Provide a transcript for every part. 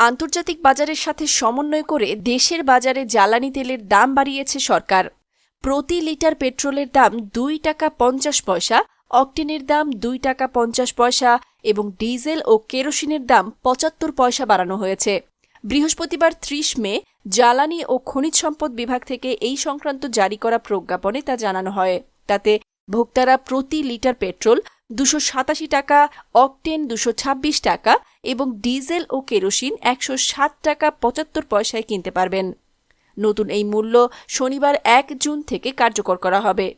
আন্তর্জাতিক বাজারের সাথে সমন্বয় করে দেশের বাজারে জ্বালানি তেলের দাম বাড়িয়েছে সরকার। প্রতি লিটার পেট্রোলের দাম দুই টাকা পঞ্চাশ পয়সা, অকটেনের দাম দুই টাকা পঞ্চাশ পয়সা এবং ডিজেল ও কেরোসিনের দাম পঁচাত্তর পয়সা বাড়ানো হয়েছে। বৃহস্পতিবার ত্রিশ মে, জ্বালানি ও খনিজ সম্পদ বিভাগ থেকে এই সংক্রান্ত জারি করা প্রজ্ঞাপনে তা জানানো হয়। তাতে ভোক্তারা প্রতি লিটার পেট্রোল দুশো সাতাশি টাকা, অকটেন দুশো ছাব্বিশ টাকা এবং ডিজেল ও কেরোসিন একশো সাত টাকা পঁচাত্তর পয়সায় কিনতে পারবেন। নতুন এই মূল্য শনিবার এক জুন থেকে কার্যকর করা হবে।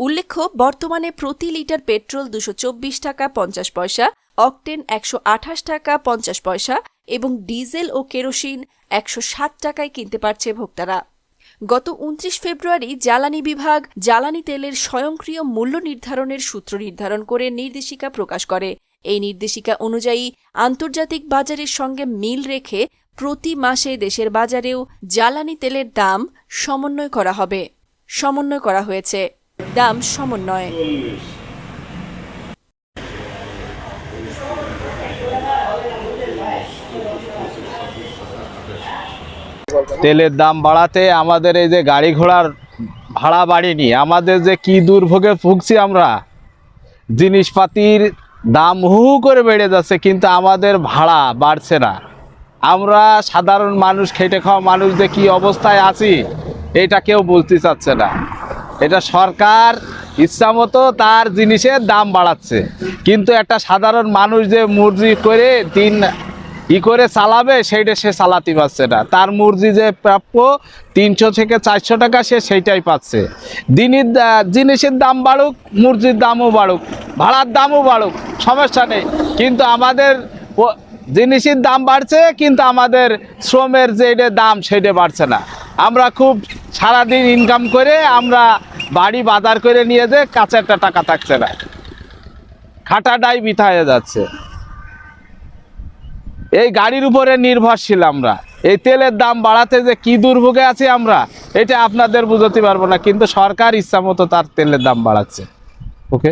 উল্লেখ্য, বর্তমানে প্রতি লিটার পেট্রোল দুশো চব্বিশ টাকা পঞ্চাশ পয়সা, অকটেন একশো আঠাশ টাকা পঞ্চাশ পয়সা এবং ডিজেল ও কেরোসিন একশো সাত টাকায় কিনতে পারছে ভোক্তারা। গত উনত্রিশ ফেব্রুয়ারি জ্বালানি বিভাগ জ্বালানি তেলের স্বয়ংক্রিয় মূল্য নির্ধারণের সূত্র নির্ধারণ করে নির্দেশিকা প্রকাশ করে। এই নির্দেশিকা অনুযায়ী আন্তর্জাতিক বাজারের সঙ্গে মিল রেখে প্রতি মাসে দেশের বাজারেও জ্বালানি তেলের দাম সমন্বয় করা হবে। সমন্বয় করা হয়েছে। দাম সমন্বয়। তেলের দাম বাড়াতে আমাদের এই যে গাড়ি ঘোড়ার ভাড়া বাড়েনি, আমাদের যে কি দুর্ভোগে ভুগছি আমরা। জিনিসপাতির দাম হু করে বেড়ে যাচ্ছে, কিন্তু আমাদের ভাড়া বাড়ছে না। আমরা সাধারণ মানুষ, খেটে খাওয়া মানুষ যে কী অবস্থায় আছি, এটা কেউ বলতে চাচ্ছে না। এটা সরকার ইচ্ছামতো তার জিনিসের দাম বাড়াচ্ছে। কিন্তু একটা সাধারণ মানুষ যে মুরজি করে দিন ই করে চালাবে, সেইটা সে চালাতে পারছে না। তার মুরজি যে প্রাপ্য তিনশো থেকে চারশো টাকা সে সেইটাই পাচ্ছে। দিনের জিনিসের দাম বাড়ুক, মুরজির দামও বাড়ুক, ভাড়ার দামও বাড়ুক, সমস্যা নেই। কিন্তু আমাদের জিনিসের দাম বাড়ছে, কিন্তু আমাদের শ্রমের যে এটা দাম সেটা বাড়ছে না। আমরা খুব সারাদিন ইনকাম করে আমরা বাড়ি বাজার করে নিয়ে যে কাছে একটা টাকা থাকছে না। খাটাটাই বিথা হয়ে যাচ্ছে। এই গাড়ির উপরে নির্ভরশীল আমরা। এই তেলের দাম বাড়াতে যে কি দুর্ভোগে আছি আমরা, এটা আপনাদের বুঝতে পারব না, কিন্তু সরকার ইচ্ছা মতো তার তেলের দাম বাড়াচ্ছে। ওকে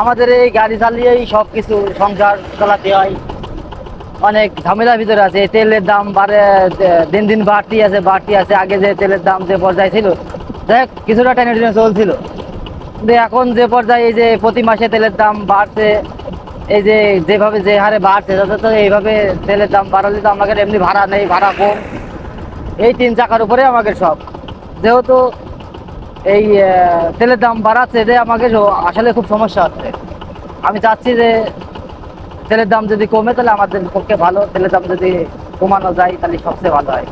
আমাদের এই গাড়ি চালিয়েই সব কিছু সংসার চালাতে হয়। অনেক ঝামেলার ভিতরে আছে তেলের দাম বাড়ে দিন দিন বাড়তি আছে বাড়তি আছে। আগে যে তেলের দাম যে পর্যায়ে ছিল, দেখ, কিছুটা টেনে টেনে চলছিল। এখন যে পর্যায়ে এই যে প্রতি মাসে তেলের দাম বাড়ছে এই যে যেভাবে যে হারে বাড়ছে, তাতে তো এইভাবে তেলের দাম বাড়ালে তো আমাদের এমনি ভাড়া নেই, ভাড়া কম। এই তিন চাকার উপরে আমাদের সব। যেহেতু এই তেলের দাম বাড়াচ্ছে যে আমাকে আসলে খুব সমস্যা হচ্ছে। আমি চাচ্ছি যে তেলের দাম যদি কমে, তাহলে আমাদের পক্ষে ভালো। তেলের দাম যদি কমানো যায়, তাহলে সবচেয়ে ভালো হয়।